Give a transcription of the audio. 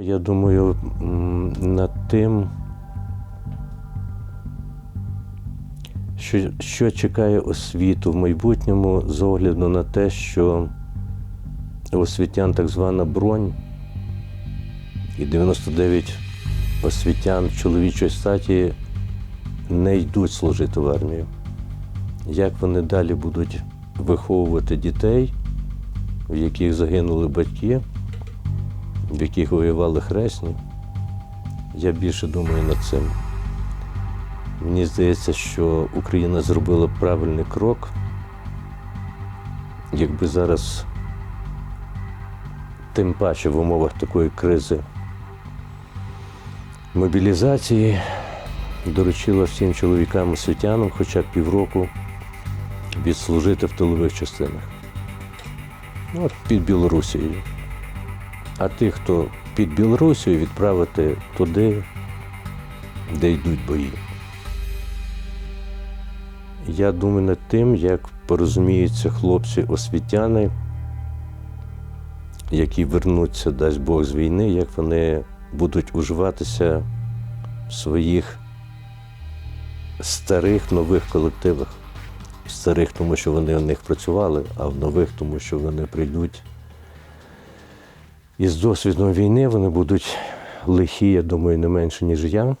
Я думаю над тим, що, що чекає освіту в майбутньому з огляду на те, що освітян так звана бронь, і 99 освітян чоловічої статі не йдуть служити в армію. Як вони далі будуть виховувати дітей, в яких загинули батьки, в яких воювали хресні, я більше думаю над цим. Мені здається, що Україна зробила правильний крок, якби зараз, тим паче в умовах такої кризи мобілізації доручила всім чоловікам освітянам хоча б півроку відслужити в тилових частинах. Ну, От під Білорусією. А тих, хто під Білорусією, відправити туди, де йдуть бої. Я думаю над тим, як порозуміються хлопці-освітяни, які вернуться, дасть Бог, з війни, як вони будуть уживатися в своїх старих нових колективах. Старих, тому що вони в них працювали, а в нових, тому що вони прийдуть із досвідом війни, вони будуть лихі, я думаю, не менше, ніж я.